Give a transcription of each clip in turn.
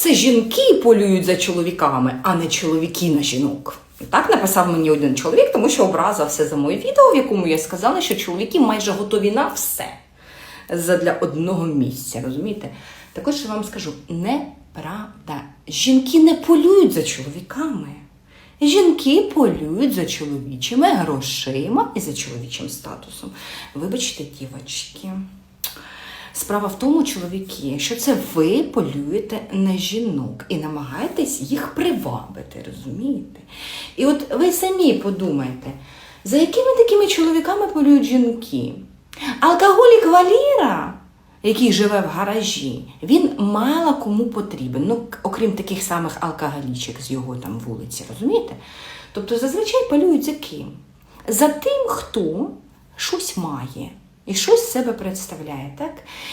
Це жінки полюють за чоловіками, а не чоловіки на жінок. Так написав мені один чоловік, тому що образився за моє відео, в якому я сказала, що чоловіки майже готові на все задля одного місця. Розумієте? Також я вам скажу: неправда. Жінки не полюють за чоловіками. Жінки полюють за чоловічими грошима і за чоловічим статусом. Вибачте, дівочки. Справа в тому, чоловіки, що це ви полюєте на жінок і намагаєтесь їх привабити, розумієте? І от ви самі подумайте, за якими такими чоловіками полюють жінки? Алкоголік Валіра, який живе в гаражі, він мало кому потрібен, ну, окрім таких самих алкоголічок з його там вулиці, розумієте? Тобто зазвичай полюють за ким? За тим, хто щось має і щось себе представляє, так?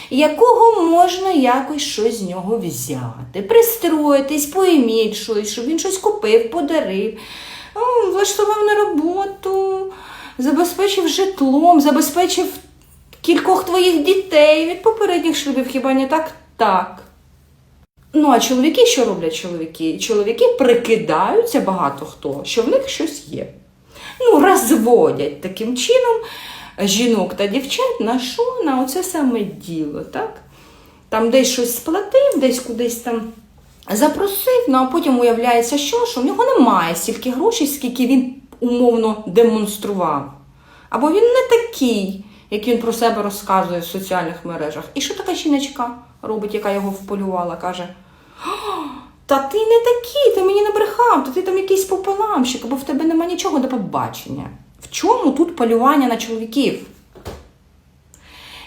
Якого можна якось щось з нього взяти, пристроїтись, поіміть щось, щоб він щось купив, подарив, влаштував на роботу, забезпечив житлом, забезпечив кількох твоїх дітей від попередніх шлюбів, хіба не так? Так. Ну, а чоловіки що роблять чоловіки? Чоловіки прикидаються багато хто, що в них щось є. Ну, розводять таким чином жінок та дівчат на що? На оце саме діло, так? Там десь щось сплатив, десь кудись там запросив, ну а потім уявляється, що, що в нього немає стільки грошей, скільки він умовно демонстрував. Або він не такий, як він про себе розказує в соціальних мережах. І що така жіночка робить, яка його вполювала, каже: Та ти не такий, ти мені набрехав, то ти там якийсь пополамщик, або в тебе нема нічого до побачення. В чому тут полювання на чоловіків?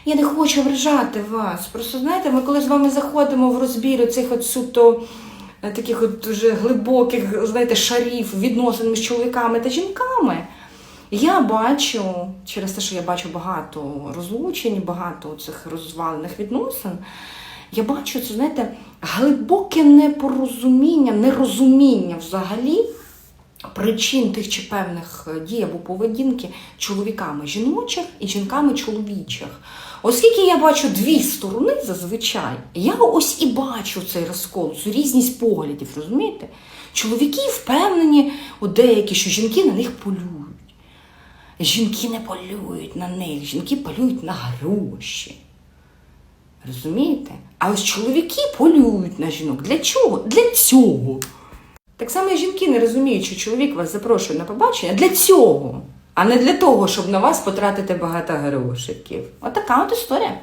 Я не хочу вражати вас. Просто знаєте, ми коли з вами заходимо в розбір цих от суто е, таких от дуже глибоких, знаєте, шарів відносин між чоловіками та жінками. Я бачу, через те, що я бачу багато розлучень, багато цих розвалених відносин, я бачу це, знаєте, глибоке непорозуміння, нерозуміння взагалі причин тих чи певних е, дій або поведінки чоловіками жіночих і жінками чоловічих. Оскільки я бачу дві сторони зазвичай, я ось і бачу цей розкол, цю різність поглядів, розумієте? Чоловіки впевнені, у деякі, що жінки на них полюють. Жінки не полюють на них, жінки полюють на гроші. Розумієте? А ось чоловіки полюють на жінок. Для чого? Для цього. Так само і жінки не розуміють, що чоловік вас запрошує на побачення для цього, а не для того, щоб на вас потратити багато грошиків. Отака от історія.